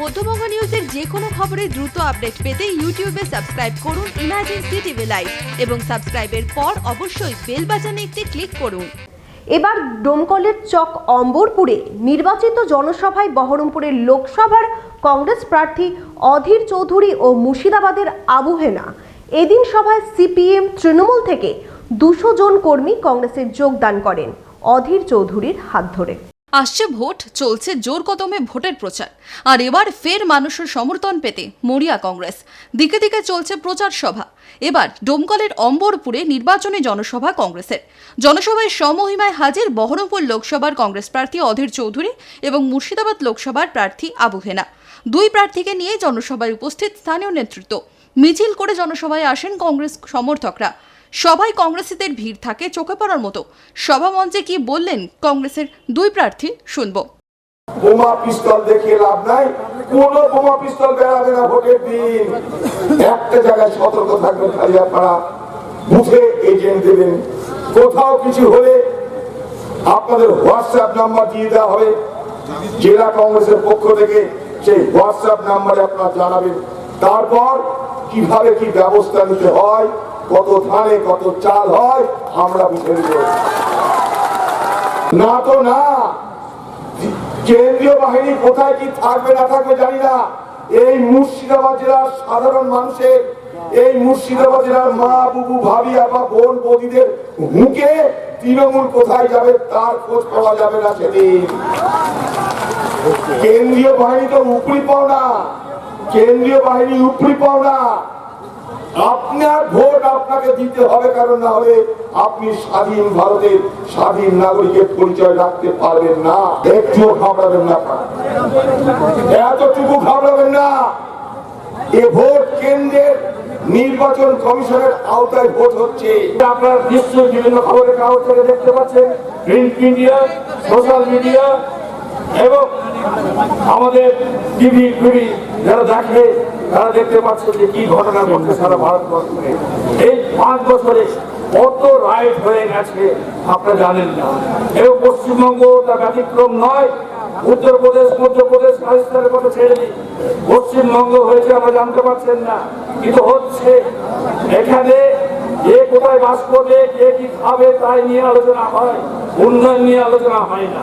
মধ্যবঙ্গ নিউজের যে কোনো খবরের দ্রুত আপডেট পেতে ইউটিউবে সাবস্ক্রাইব করুন ইমার্জেন্সি টিভি লাইভ এবং সাবস্ক্রাইবের পর অবশ্যই বেল বাটনে একটি ক্লিক করুন। এবার ডোমকলের চক অম্বরপুরে নির্বাচিত জনসভায় বহরমপুরের লোকসভার কংগ্রেস প্রার্থী অধীর চৌধুরী ও মুর্শিদাবাদের আবু হেনা। এদিন সভায় সিপিএম তৃণমূল থেকে দুশো জন কর্মী কংগ্রেসে যোগদান করেন অধীর চৌধুরীর হাত ধরে। আসছে ভোট, চলছে জোর কদমে ভোটের প্রচার। আর এবার ফের মানুষের সমর্থন পেতে মরিয়া কংগ্রেস। দিকে দিকে চলছে প্রচার সভা। এবার ডোমকলের অম্বরপুরে নির্বাচনী জনসভা কংগ্রেসের। জনসভায় সমহিমায় হাজির বহরমপুর লোকসভার কংগ্রেস প্রার্থী অধীর চৌধুরী এবং মুর্শিদাবাদ লোকসভার প্রার্থী আবু হেনা। দুই প্রার্থীকে নিয়ে জনসভায় উপস্থিত স্থানীয় নেতৃত্ব। মিছিল করে জনসভায় আসেন কংগ্রেস সমর্থকরা। সবাই কংগ্রেসীদের ভিড় থাকে, চোখে পড়ার মতো। সভামঞ্চে কি বললেন কংগ্রেসের দুই প্রার্থী, শুনব। বোমা পিস্তল দেখিয়ে লাভ নাই, কোন বোমা পিস্তল বেড়াবে না ভোটের দিন। একটা জায়গায় সতর্ক থাকবেন খালি আপনারা বুথে এজেন্ট দেবেন। কোথাও কিছু হলে আপনাদের হোয়াটসঅ্যাপ নাম্বার দিয়ে দেওয়া হবে। জেলা কংগ্রেসের পক্ষ থেকে সেই হোয়াটসঅ্যাপ নাম্বারে আপনারা জানাবেন। তারপর কীভাবে কি ব্যবস্থা নিতে হয়, কত ধানে কত চাল হয়, আমরা বুঝে নিব। না তো না, কেন্দ্রীয় বাহিনী কোথায় কি থাকবে না থাকবে জানি না। এই মুর্শিদাবাদ জেলার সাধারণ মানুষের, এই মুর্শিদাবাদ জেলার মা, বুবু, ভাবি, আপা, বোন, বদিদের মুখে তৃণমূল কোথায় যাবে তার খোঁজ পাওয়া যাবে না সেদিন। কেন্দ্রীয় বাহিনী তো উপরি পাওনা। কেন্দ্রীয় বাহিনী উপরি পাওনা। আপনার ভোট আপনাকে দিতে হবে, কারণ না হলে আপনি স্বাধীন ভারতের স্বাধীন নাগরিকের পরিচয় রাখতে পারবেন না। একটুও ঘাবড়াবেন না এতটুকু ঘাবড়াবেন না। এ ভোট কেন্দ্রের নির্বাচন কমিশনের আওতায় ভোট হচ্ছে। আপনার নিশ্চয়ই বিভিন্ন খবরের কাগজ থেকে দেখতে পাচ্ছেন। প্রিন্ট মিডিয়া, সোশ্যাল মিডিয়া এবং আমাদের টিভি যারা দেখে তারা দেখতে পাচ্ছে যে কি ঘটনা ঘটছে সারা ভারতবর্ষে। এই পাঁচ বছরে কত রাইট হয়ে গেছে, আপনারা জানেন না। এবং পশ্চিমবঙ্গ তার ব্যতিক্রম নয়, উত্তরপ্রদেশ, মধ্যপ্রদেশ, রাজস্থানের কথা ছেড়ে দিই। পশ্চিমবঙ্গ হয়েছে, আমরা জানতে পারছেন না। কিন্তু হচ্ছে, এখানে কে কোথায় বাস করবে, কে কি খাবে, তাই নিয়ে আলোচনা হয়, উন্নয়ন নিয়ে আলোচনা হয় না।